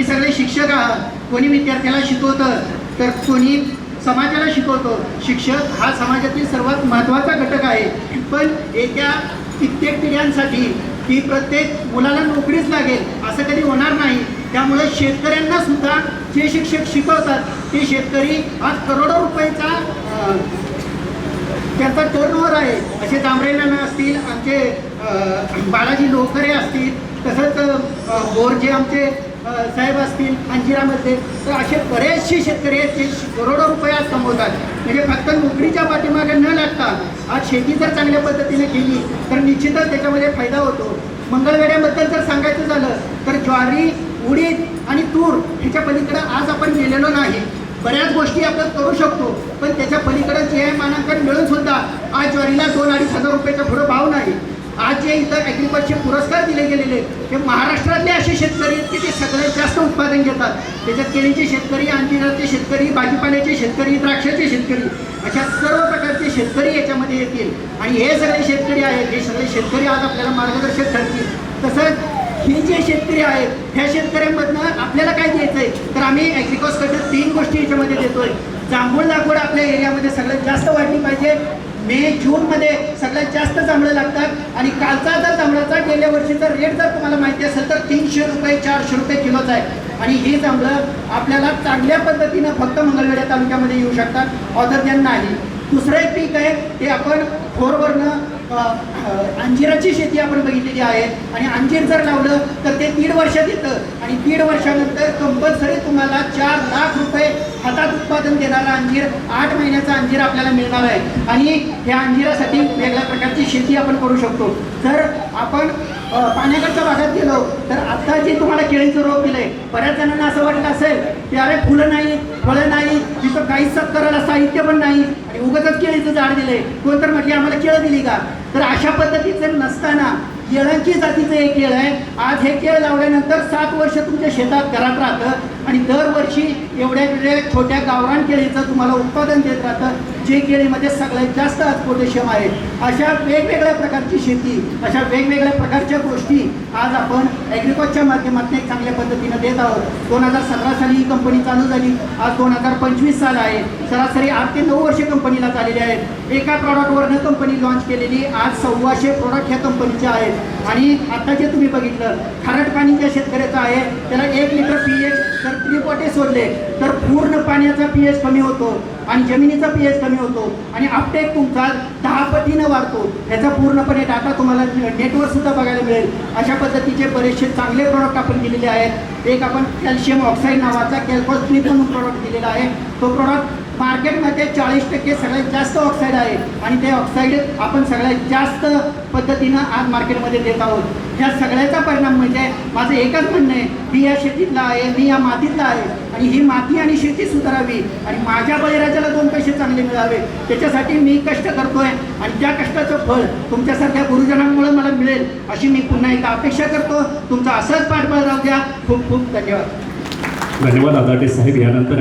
मी सगळे शिक्षक आहात कोणी विद्यार्थ्याला शिकवतं तर कोणी समाजाला शिकवतो. शिक्षक हा समाजातील सर्वात महत्त्वाचा घटक आहे. पण येत्या कित्येक पिढ्यांसाठी की प्रत्येक मुलाला नोकरीच लागेल असं कधी होणार नाही. त्यामुळे शेतकऱ्यांना सुद्धा जे शिक्षक शिकवतात ते शेतकरी आज करोडो रुपयाचा अं, त्यांचा टर्नओव्हर आहे. असे जांभळे असतील आमचे बालाजी लोकरे असतील तसंच अ, बोरजे आमचे साहेब असतील अंजिरामध्ये तर असे बरेचसे शेतकरी आहेत जे करोडो रुपये आज कमवतात. म्हणजे फक्त नोकरीच्या पाठीमागे न लागता आज शेती जर चांगल्या पद्धतीने केली तर निश्चितच त्याच्यामध्ये फायदा होतो. मंगळवेड्याबद्दल जर सांगायचं झालं तर ज्वारी उडीद आणि तूर ह्याच्या पलीकडं आज आपण गेलेलो नाही. बऱ्याच गोष्टी आपण करू शकतो पण त्याच्या पलीकडे जे आहे मानांकन मिळून सुद्धा आज ज्वारीला दोन अडीच हजार रुपयाचा पुढं भाव नाही. आज जे इथं ॲग्रिकल्चर पुरस्कार दिले गेलेले हे महाराष्ट्रातले असे शेतकरी आहेत की ते सगळ्यात जास्त उत्पादन घेतात. त्याच्यात केळीचे शेतकरी अंजिराचे शेतकरी भाजीपाल्याचे शेतकरी द्राक्षाचे शेतकरी अशा सर्व प्रकारचे शेतकरी याच्यामध्ये येतील. आणि हे सगळे शेतकरी आहेत हे सगळे शेतकरी आज आपल्याला मार्गदर्शक ठरतील. तसंच हे जे शेतकरी आहेत ह्या शेतकऱ्यांमधनं आपल्याला काय द्यायचंय तर आम्ही ॲग्रिकॉसकडनं तीन गोष्टी याच्यामध्ये देतोय. जांभूळ लागवड आपल्या एरियामध्ये सगळ्यात जास्त वाढली पाहिजे मे जूनमध्ये सगळ्यात जास्त जांभळं लागतात. आणि कालचा जर जांभळाचा गेल्या वर्षीचा रेट जर तुम्हाला माहिती असेल तर तीनशे रुपये चारशे रुपये किलोचा आहे. आणि हे जांभळं आपल्याला चांगल्या पद्धतीनं फक्त मंगळवेढा तालुक्यामध्ये येऊ शकतात. ऑदर त्यांना नाही. दुसरं एक पीक आहे ते आपण फोरवरनं अंजिराची शेती आपण बघितलेली आहे. आणि अंजीर जर लावलं तर ते दीड वर्षात येतं आणि दीड वर्षानंतर कंपल्सरी तुम्हाला चार हातात देणारा अंजीर आठ महिन्याचा अंजीर आपल्याला मिळणार आहे. आणि ह्या अंजिरासाठी वेगळ्या प्रकारची शेती आपण करू शकतो. तर आपण पाण्याकडच्या भागात गेलो तर आता जे तुम्हाला केळीचं रोप दिलंय बऱ्याच जणांना असं वाटलं असेल की अरे फुलं नाही फळं नाही तिथं काहीच सत्काराला साहित्य पण नाही. आणि उगतच केळीचं झाड दिलंय. कोण तर म्हटली आम्हाला केळं दिली का? तर अशा पद्धतीचं नसताना केळांची जातीचं हे केळ आहे. आज हे केळ लावल्यानंतर सात वर्ष तुमच्या शेतात घरात राहतं. आणि दरवर्षी एवढ्या वेगळ्या छोट्या गावरान केळीचं तुम्हाला उत्पादन देत राहतं जे केळीमध्ये सगळ्यात जास्त आज पोटॅशियम आहे. अशा वेगवेगळ्या प्रकारची शेती अशा वेगवेगळ्या प्रकारच्या गोष्टी आज आपण ॲग्रिकॉलच्या माध्यमातून एक चांगल्या पद्धतीनं देत आहोत. दोन हजार सतरा साली ही कंपनी चालू झाली. आज दोन हजार पंचवीस साल आहे. सरासरी आठ ते नऊ वर्षे कंपनीला झालेली आहेत. एका प्रॉडक्टवरनं कंपनी लॉन्च केलेली आज सव्वाशे प्रोडक्ट ह्या कंपनीचे आहेत. आणि आता जे तुम्ही बघितलं खारट पाणी ज्या शेतकऱ्याचं आहे. त्याला एक लिटर पी एच जर त्रिपटे सोडले तर पूर्ण पाण्याचा पी एच कमी होतो आणि जमिनीचा पी एच कमी होतो. आणि अपटेक तुमचा दहा पटीनं वाढतो. ह्याचा पूर्णपणे डाटा तुम्हाला नेटवर सुद्धा बघायला मिळेल. अशा पद्धतीचे बरेचसे चांगले प्रोडक्ट आपण दिलेले आहेत. एक आपण कॅल्शियम ऑक्साईड नावाचा कॅल्कोस थ्री म्हणून प्रॉडक्ट दिलेला आहे. तो प्रॉडक्ट मार्केटमध्ये चाळीस टक्के सगळ्यात जास्त ऑक्साईड आहे. आणि ते ऑक्साईड आपण सगळ्यात जास्त पद्धतीनं आज मार्केटमध्ये देत आहोत. ह्या सगळ्याचा परिणाम म्हणजे माझं एकच म्हणणं आहे मी या शेतीतला आहे मी या मातीतला आहे आणि ही माती आणि शेती सुधारावी आणि माझ्या बळीराजाला दोन पैसे चांगले मिळावे त्याच्यासाठी मी कष्ट करतोय आणि त्या कष्टाचं फळ तुमच्यासारख्या गुरुजनांमुळे मला मिळेल अशी मी पुन्हा एकदा अपेक्षा करतो. तुमचा असंच पाठबळ राहू द्या. खूप खूप धन्यवाद. धन्यवाद आदाटे साहेब. यानंतर